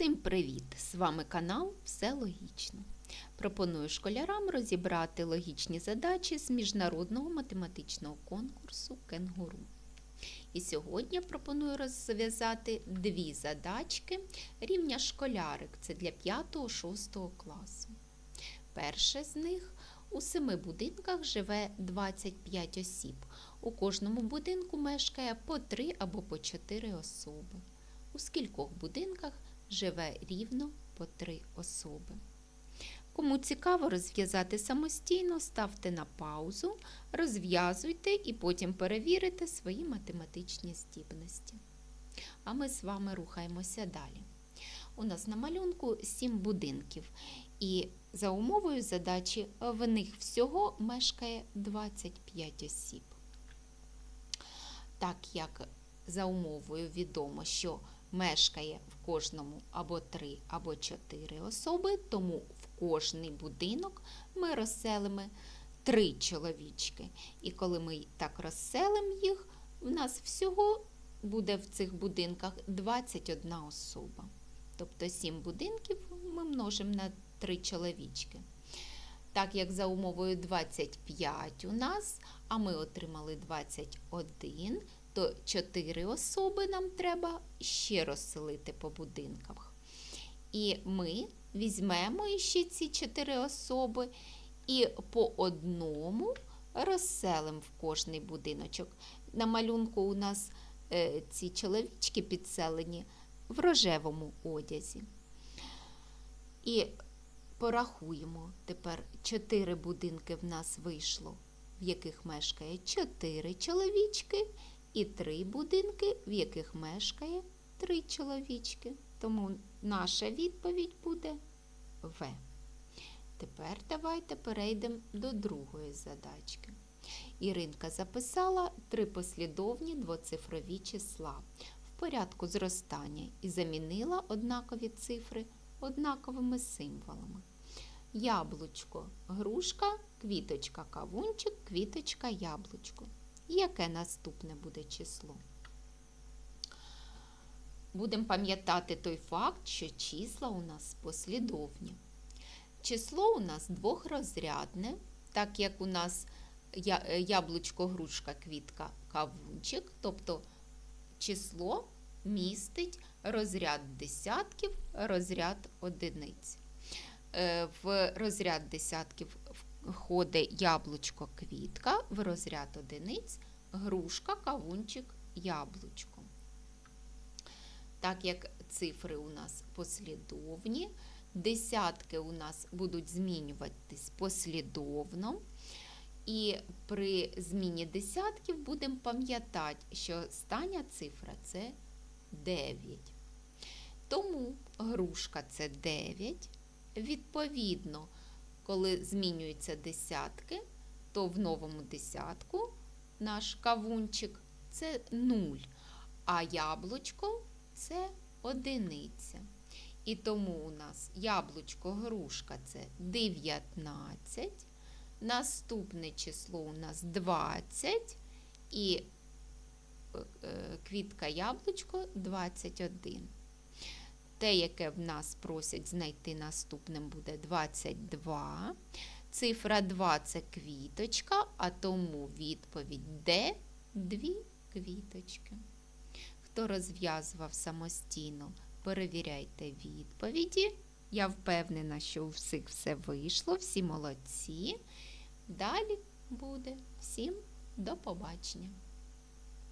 Всім привіт! З вами канал Все логічно. Пропоную школярам розібрати логічні задачі з міжнародного математичного конкурсу Кенгуру. І сьогодні пропоную розв'язати дві задачки рівня школярик. Це для 5-6 класу. Перше з них у семи будинках живе 25 осіб. У кожному будинку мешкає по 3 або по 4 особи. У скількох будинках живе рівно по 3 особи. Кому цікаво розв'язати самостійно, ставте на паузу, розв'язуйте і потім перевірите свої математичні здібності. А ми з вами рухаємося далі. У нас на малюнку 7 будинків, і за умовою задачі в них всього мешкає 25 осіб. Так як за умовою відомо, що мешкає в кожному або 3, або 4 особи, тому в кожний будинок ми розселимо 3 чоловічки. І коли ми так розселимо їх, в нас всього буде в цих будинках 21 особа. Тобто 7 будинків ми множимо на 3 чоловічки. Так як за умовою 25 у нас, а ми отримали 21, то 4 особи нам треба ще розселити по будинках. І ми візьмемо ще ці 4 особи і по одному розселимо в кожний будиночок. На малюнку у нас е, ці чоловічки підселені в рожевому одязі. І порахуємо тепер 4 будинки в нас вийшло, в яких мешкає 4 чоловічки, і 3 будинки, в яких мешкає 3 чоловічки. Тому наша відповідь буде В. Тепер давайте перейдемо до другої задачки. Іринка записала три послідовні двоцифрові числа в порядку зростання і замінила однакові цифри однаковими символами. Яблучко, грушка, квіточка, кавунчик, квіточка, яблучко. Яке наступне буде число? Будемо пам'ятати той факт, що числа у нас послідовні. Число у нас двохрозрядне, так як у нас яблучко, грушка, квітка, кавунчик, тобто число містить розряд десятків, розряд одиниць. Е, в розряд десятків входить яблучко, квітка, в розряд одиниць грушка, кавунчик, яблучко. Так як цифри у нас послідовні, десятки у нас будуть змінюватись послідовно. І при зміні десятків будемо пам'ятати, що остання цифра це 9. Тому грушка це 9. Відповідно, коли змінюються десятки, то в новому десятку наш кавунчик це 0, а яблучко це одиниця. І тому у нас яблучко грушка це 19. Наступне число у нас 20 і квітка яблучко 21. Те, яке в нас просять знайти наступним, буде 22. Цифра 2 це квіточка, а тому відповідь Д дві квіточки. Хто розв'язував самостійно, перевіряйте відповіді. Я впевнена, що у всіх все вийшло, всі молодці. Далі буде. Всім до побачення!